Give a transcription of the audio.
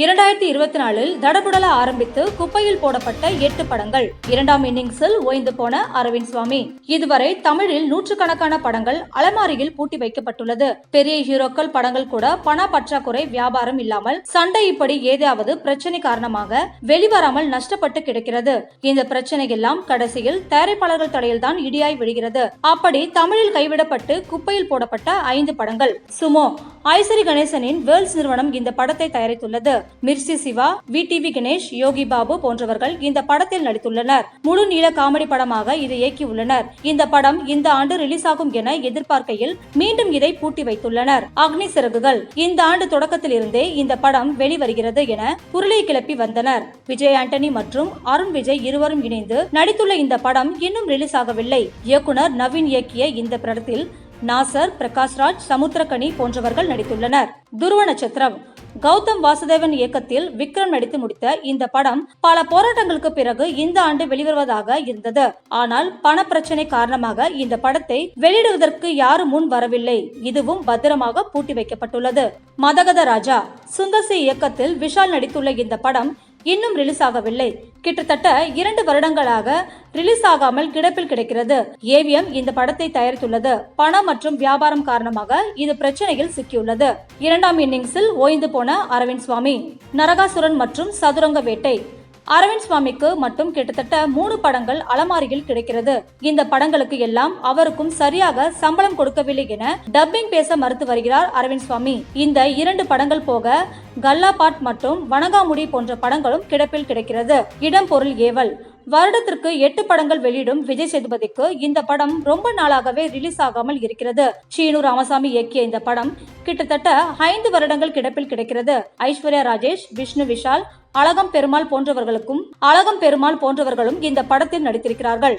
இரண்டாயிரத்தி இருபத்தி நாலில் தடபுடல ஆரம்பித்து குப்பையில் போடப்பட்ட எட்டு படங்கள். இரண்டாம் இன்னிங்ஸில் ஓய்ந்து போன அரவிந்த் சுவாமி. இதுவரை தமிழில் நூற்றுக்கணக்கான படங்கள் அலமாரியில் பூட்டி வைக்கப்பட்டுள்ளது. பெரிய ஹீரோக்கள் படங்கள் கூட பண பற்றாக்குறை வியாபாரம் இல்லாமல் சண்டை இப்படி ஏதாவது பிரச்சனை காரணமாக வெளிவராமல் நஷ்டப்பட்டு கிடக்கிறது. இந்த பிரச்சனை எல்லாம் கடைசியில் தயாரிப்பாளர்கள் தடையில் தான் இடியாய் விழுகிறது. அப்படி தமிழில் கைவிடப்பட்டு குப்பையில் போடப்பட்ட ஐந்து படங்கள். சுமோ ஐசரி கணேசனின் வேர்ல்ஸ் நிறுவனம் இந்த படத்தை தயாரித்துள்ளது. மிர்சி சிவா வி. டிவி கணேஷ் யோகி பாபு போன்றவர்கள் இந்த படத்தில் நடித்துள்ளனர். முழு நீள காமெடி படமாக இதை இயக்கியுள்ளனர். இந்த படம் இந்த ஆண்டு ரிலீஸ் ஆகும் என எதிர்பார்க்கையில் மீண்டும் இதை பூட்டி வைத்துள்ளனர். அக்னி சிறகுகள். இந்த ஆண்டு தொடக்கத்தில் இருந்தே இந்த படம் வெளிவருகிறது என குரலை கிளப்பி வந்தனர். விஜய் ஆண்டனி மற்றும் அருண் விஜய் இருவரும் இணைந்து நடித்துள்ள இந்த படம் இன்னும் ரிலீஸ் ஆகவில்லை இயக்குனர் நவீன் இயக்கிய இந்த படத்தில் நாசர் பிரகாஷ்ராஜ் சமுத்திரகனி போன்றவர்கள் நடித்துள்ளனர். துருவ நட்சத்திரம். கௌதம் வாசுதேவன் இயக்கத்தில் விக்ரம் நடித்து முடித்த இந்த படம் பல போராட்டங்களுக்கு பிறகு இந்த ஆண்டு வெளிவருவதாக இருந்தது. ஆனால் பண பிரச்சனை காரணமாக இந்த படத்தை வெளியிடுவதற்கு யாரும் முன் வரவில்லை. இதுவும் பத்திரமாக பூட்டி வைக்கப்பட்டுள்ளது. மதகத ராஜா சுந்தர் சி இயக்கத்தில் விஷால் நடித்துள்ள இந்த படம் இன்னும் ரிலீஸ் ஆகவில்லை. கிட்டத்தட்ட இரண்டு வருடங்களாக ரிலீஸ் ஆகாமல் கிடப்பில் கிடைக்கிறது. ஏவிஎம் இந்த படத்தை தயாரித்துள்ளது. பணம் மற்றும் வியாபாரம் காரணமாக இது பிரச்சனையில் சிக்கியுள்ளது. இரண்டாம் இன்னிங்ஸில் ஓய்ந்து போன அரவிந்த் சுவாமி நரகாசுரன் மற்றும் சதுரங்க வேட்டை. அரவிந்த் சுவாமிக்கு மட்டும் கிட்டத்தட்ட மூணு படங்கள் அலமாரியில் கிடைக்கிறது. இந்த படங்களுக்கு எல்லாம் அவருக்கும் சரியாக சம்பளம் கொடுக்கவில்லை என டப்பிங் பேச மறுத்து வருகிறார் அரவிந்த் சுவாமி. இந்த இரண்டு படங்கள் போக கல்லா பாட் மற்றும் வணங்காமுடி போன்ற படங்களும் கிடப்பில் கிடைக்கிறது. இடம் பொருள் ஏவல். வருடத்திற்கு எட்டு படங்கள் வெளியிடும் விஜய் சேதுபதிக்கு இந்த படம் ரொம்ப நாளாகவே ரிலீஸ் ஆகாமல் இருக்கிறது. சீனு ராமசாமி இயக்கிய இந்த படம் கிட்டத்தட்ட ஐந்து வருடங்கள் கிடப்பில் கிடைக்கிறது. ஐஸ்வர்யா ராஜேஷ் விஷ்ணு விஷால் அழகம் பெருமாள் போன்றவர்களுக்கும் அழகம் பெருமாள் போன்றவர்களும் இந்த படத்தில் நடித்திருக்கிறார்கள்.